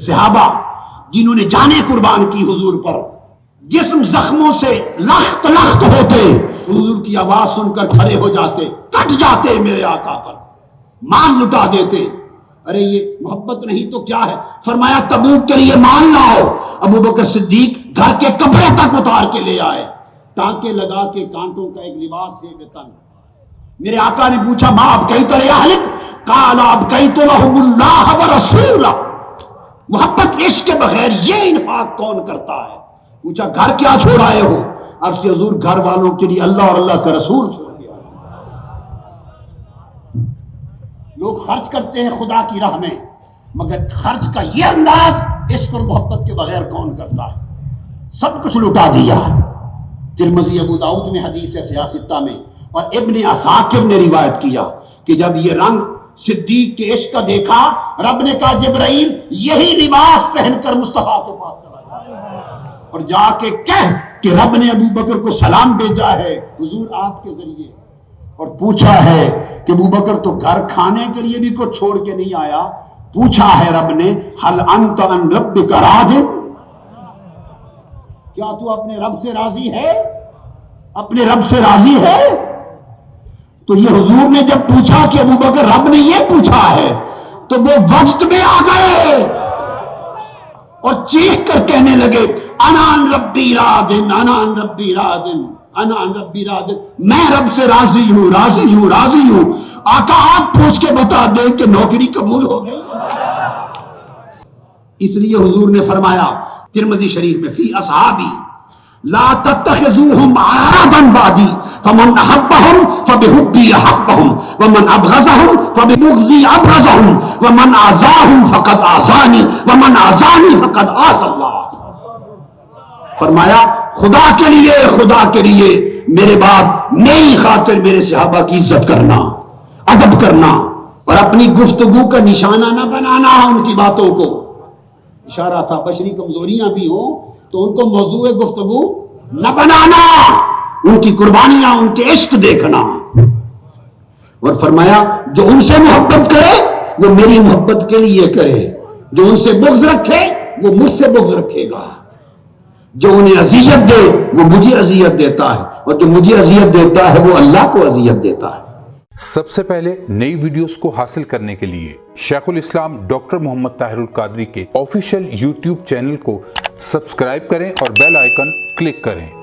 صحابہ جنہوں نے جانے قربان کی حضور پر، جسم زخموں سے لخت لخت ہوتے، حضور کی آواز سن کر کھڑے ہو جاتے، کٹ جاتے میرے آقا پر، مان لٹا دیتے۔ ارے، یہ محبت نہیں تو کیا ہے؟ فرمایا، تبوک کے لیے مان لاؤ ابو بکر صدیق گھر کے کپڑے تک اتار کے لے آئے۔ ٹانکے لگا کے کانٹوں کا ایک لباس سے بے تن۔ میرے آقا نے پوچھا، ماں آپ کہیں تو ریالک کالا آپ کہیں تو لہم اللہ و محبت عشق کے بغیر یہ انفاق کون کرتا ہے؟ پوچھا، گھر کیا چھوڑ آئے ہو؟ عرض کے حضور، گھر والوں کے لیے اللہ اور اللہ کا رسول چھوڑ لوگ خرچ کرتے ہیں خدا کی راہ میں، مگر خرچ کا یہ انداز عشق اور محبت کے بغیر کون کرتا ہے؟ سب کچھ لٹا دیا۔ ترمزی ابو داؤد میں حدیث ہے سیاستہ میں، اور ابن اساکر نے روایت کیا کہ جب یہ رنگ صدیق کے عشق کا دیکھا، رب نے کہا، جبرائیل، یہی لباس پہن کر مصطفیٰ کے پاس اور جا کے کہہ کہ رب نے ابو بکر کو سلام بھیجا ہے۔ حضور آپ کے ذریعے۔ اور پوچھا ہے کہ ابو بکر تو گھر کھانے کے لیے بھی کو چھوڑ کے نہیں آیا۔ پوچھا ہے رب نے حل انت ان رب کا راضن کیا تو اپنے رب سے راضی ہے؟ اپنے رب سے راضی ہے؟ تو یہ حضور نے جب پوچھا کہ ابو بکر رب نے یہ پوچھا ہے، تو وہ وقت میں آ گئے اور چیخ کر کہنے لگے، انان ربی رادن انان ربی رادن انان ربی رادن میں رب سے راضی ہوں راضی ہوں راضی ہوں۔ آقا آپ پوچھ کے بتا دیں کہ نوکری قبول ہو گئی اس لیے حضور نے فرمایا، ترمذی شریف میں، فی اصحابی لا تتخذوهم عرضا بعدي فمن احبهم فبحبي احبهم ومن ابغضهم فببغضي ابغضهم ومن اعزاهم فقد اعزاني ومن اعزاني فقد اعز الله فرمایا، خدا کے لیے، خدا کے لیے میرے بعد نئی خاطر میرے صحابہ کی عزت کرنا، ادب کرنا اور اپنی گفتگو کا نشانہ نہ بنانا ان کی باتوں کو۔ اشارہ تھا، بشری کمزوریاں بھی ہوں تو ان کو موضوع گفتگو نہ بنانا، ان کی قربانیاں، ان کے عشق دیکھنا۔ اور فرمایا، جو ان سے محبت کرے، وہ میری محبت کے لیے کرے۔ جو ان سے بغض رکھے، وہ مجھ سے بغض رکھے گا۔ جو انہیں اذیت دے، وہ مجھے اذیت دیتا ہے۔ اور جو مجھے اذیت دیتا ہے، وہ اللہ کو اذیت دیتا ہے۔ سب سے پہلے نئی ویڈیوز کو حاصل کرنے کے لیے شیخ الاسلام ڈاکٹر محمد طاہر القادری کے آفیشیل یوٹیوب چینل کو سبسکرائب کریں اور بیل آئیکن کلک کریں۔